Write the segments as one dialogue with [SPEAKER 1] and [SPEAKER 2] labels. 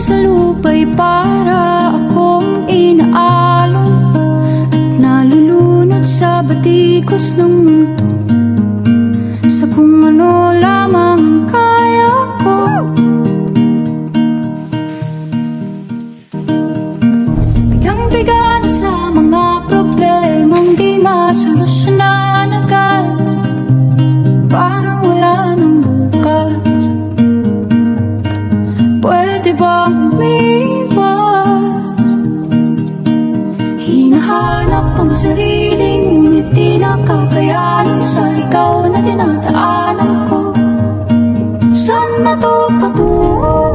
[SPEAKER 1] sa lupa'y para akong inaalon At nalulunod sa batikos ng mundo. Sa kung di ba umiwas? Hinahanap ang sarili Ngunit di nakakayanan Sa ikaw na tinataanan ko Saan na to patungo?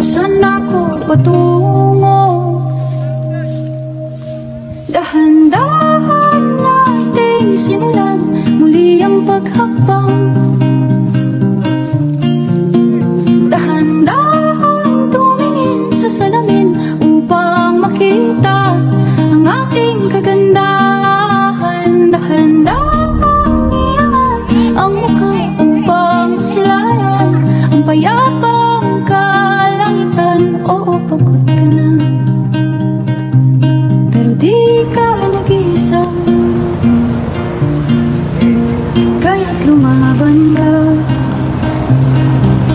[SPEAKER 1] Saan ako patungo? Dahan-dahan natin simulan Muli ang paghakbang kagandahan Dahan-dahan iangat ang mukha Upang silayan ang payapang kalangitan. Oo, pagod ka na. Pero di ka nag-iisa. Kaya't lumaban ka.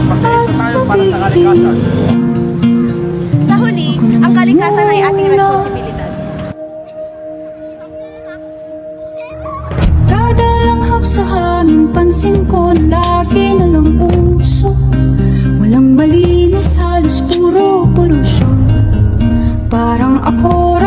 [SPEAKER 1] Magkaisa tayo Parang ako